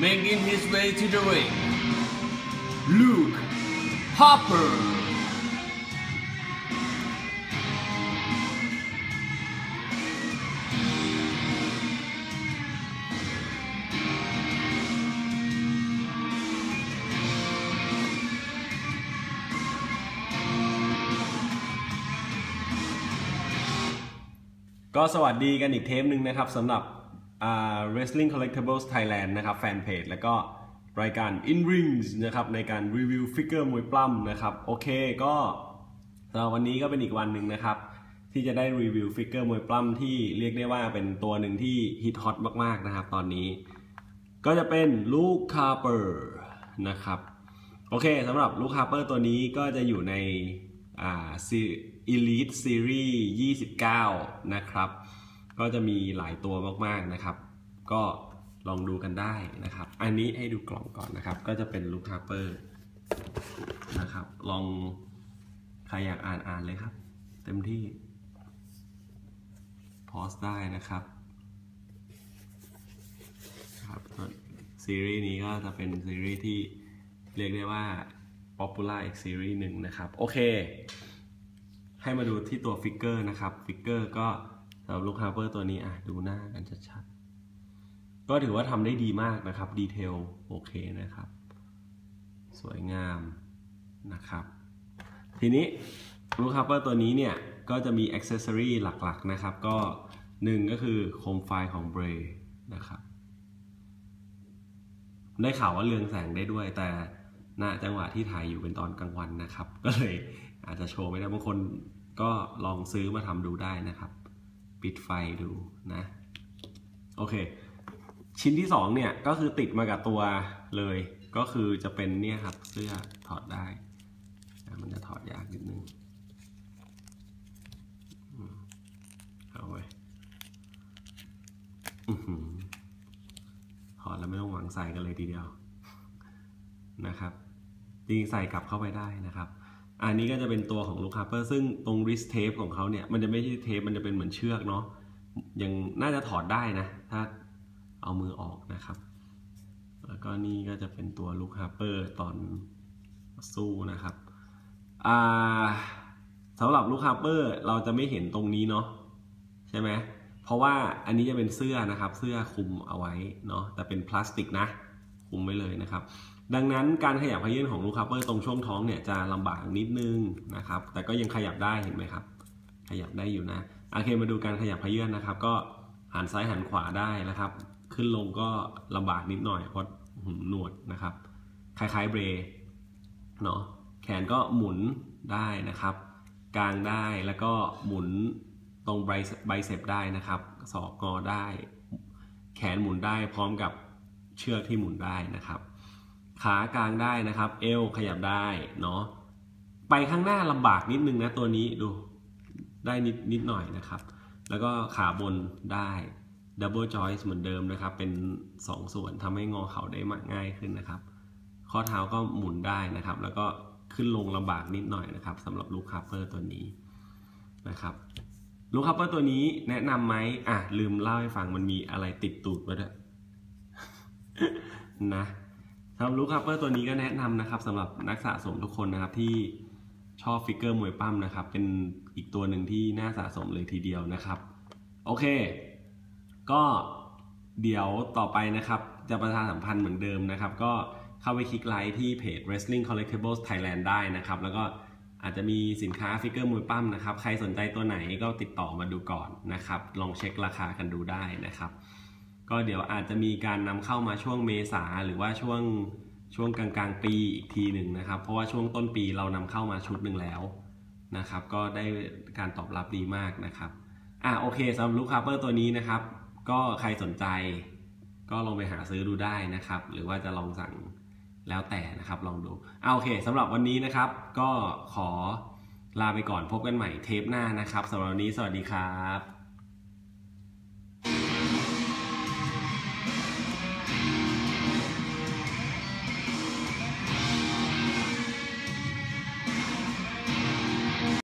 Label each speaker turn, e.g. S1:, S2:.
S1: making his way to the ring Luke Harper ก็สวัสดีกันอีกเทปหนึ่งนะครับสำหรับ Wrestling Collectibles Thailand นะครับแฟนเพจแล้วก็รายการ In Rings นะครับในการรีวิวฟิกเกอร์มวยปล้ำนะครับโอเคก็สำหรับวันนี้ก็เป็นอีกวันหนึ่งนะครับ ที่จะได้รีวิวฟิกเกอร์มวยปล้ำที่เรียกได้ว่าเป็นตัวหนึ่งที่ฮิตฮอตมาก ๆ นะครับ ตอนนี้ ก็จะเป็นลูกคาร์เปอร์นะครับโอเคสำหรับลูกคาร์เปอร์ตัวนี้ก็จะอยู่ในอ่าซี Elite Series 29 นะครับ ก็จะมีหลายตัวมากๆนะครับ ก็ลองดูกันได้นะครับ อันนี้ให้ดูกล่องก่อนนะครับ ก็จะเป็นลูกคาร์เปอร์นะครับ ลองใครอยากอ่านอ่านเลยครับ เต็มที่พอสได้นะครับครับซีรีส์นี้ก็จะเป็นซีรีส์ที่เรียกได้ว่า popular อีกซีรีส์หนึ่งนะครับ โอเค ให้มาดูที่ตัวฟิกเกอร์นะครับ ฟิกเกอร์ก็ สำหรับลูกฮาร์เปอร์ตัวนี้อะดูหน้ากันชัดๆก็ถือว่าทำได้ดีมากนะครับ ดีเทลโอเคนะครับ สวยงามนะครับ ทีนี้ลูกฮาร์เปอร์ตัวนี้เนี่ย ก็จะมีอ็อกเซสซอรีหลักๆนะครับ ก็หนึ่งก็คือโคมไฟของเบรนะครับได้ข่าวว่าเรืองแสงได้ด้วย แต่ณจังหวะที่ถ่ายอยู่เป็นตอนกลางวันนะครับ ก็เลยอาจจะโชว์ไม่ได้บางคนก็ลองซื้อมาทำดูได้นะครับ ปิดไฟดูนะ โอเค ชิ้นที่สองเนี่ย ก็คือติดมากับตัวเลย ก็คือจะเป็นเนี่ยครับเสื้อถอดได้ มันจะถอดยากนิดนึงเอาไว้ถอดแล้วไม่ต้องหวังใส่กันเลยทีเดียวนะครับจริงใส่กลับเข้าไปได้นะครับ อันนี้ก็จะเป็นตัวของลูกคาเปอร์ซึ่งตรงริสเทปของเขาเนี่ย มันจะไม่ใช่เทปมันจะเป็นเหมือนเชือกเนาะยังน่าจะถอดได้นะ ถ้าเอามือออกนะครับ แล้วก็นี่ก็จะเป็นตัวลูกฮาเปอร์ตอนสู้นะครับสำหรับลูกฮาเปอร์เราจะไม่เห็นตรงนี้เนาะใช่ไหมเพราะว่าอันนี้จะเป็นเสื้อนะครับ เสื้อคลุมเอาไว้เนาะแต่เป็นพลาสติกนะ คลุมไว้เลยนะครับ ดังนั้นการขยับขยื่นของลูกคาร์เปอร์ตรงช่วงท้องเนี่ยจะลำบากนิดนึงนะครับ แต่ก็ยังขยับได้เห็นไหมครับ ขยับได้อยู่นะโอเคมาดูการขยับขยื่นนะครับ ก็หันซ้ายหันขวาได้นะครับ ขึ้นลงก็ลำบากนิดหน่อยเพราะหืมหนวดนะครับ คล้ายๆเบรเนาะแขนก็หมุนได้นะครับ กลางได้แล้วก็หมุนตรงไบเซปได้นะครับศอกงอได้ แขนหมุนได้พร้อมกับเชือกที่หมุนได้นะครับ ขากลางได้นะครับ เอวขยับได้เนาะไปข้างหน้าลำบากนิดนึงนะตัวนี้ดูได้นิดนิดหน่อยนะครับ แล้วก็ขาบนได้ดับเบิลจอยส์เหมือนเดิมนะครับ เป็น 2 ส่วนทำให้งอเข่าได้มากง่ายขึ้นนะครับ ข้อเท้าก็หมุนได้นะครับ แล้วก็ขึ้นลงลำบากนิดหน่อยนะครับสำหรับลูกคาเปอร์ตัวนี้นะครับลูกคัพเปอร์ตัวนี้แนะนำไหมอะลืมเล่าให้ฟังมันมีอะไรติดตูดมาด้วยนะ สำหรับลูกคัพเปอร์ตัวนี้ก็แนะนำนะครับสำหรับนักสะสมทุกคนนะครับที่ชอบฟิกเกอร์มวยปั้มนะครับ เป็นอีกตัวหนึ่งที่น่าสะสมเลยทีเดียวนะครับ โอเค ก็เดี๋ยวต่อไปนะครับ จะประชาสัมพันธ์เหมือนเดิมนะครับ ก็เข้าไปคลิกไลค์ที่เพจ Wrestling Collectibles Thailand ได้นะครับ แล้วก็อาจจะมีสินค้าฟิกเกอร์มวยปั้มนะครับ ใครสนใจตัวไหนก็ติดต่อมาดูก่อนนะครับ ลองเช็คราคากันดูได้นะครับ ก็เดี๋ยวอาจจะมีการนำเข้ามาช่วงเมษาหรือว่าช่วงช่วงกลางกลางๆปีอีกทีหนึ่งนะครับ เพราะว่าช่วงต้นปีเรานำเข้ามาชุดหนึ่งแล้วนะครับ ก็ได้การตอบรับดีมากนะครับอะโอเคสำหรับลูกคาเปอร์ตัวนี้นะครับ ก็ใครสนใจ ก็ลองไปหาซื้อดูได้นะครับ หรือว่าจะลองสั่งแล้วแต่นะครับลองดูเอาโอเคสำหรับวันนี้นะครับ ก็ขอลาไปก่อนพบกันใหม่เทปหน้านะครับสำหรับวันนี้สวัสดีครับ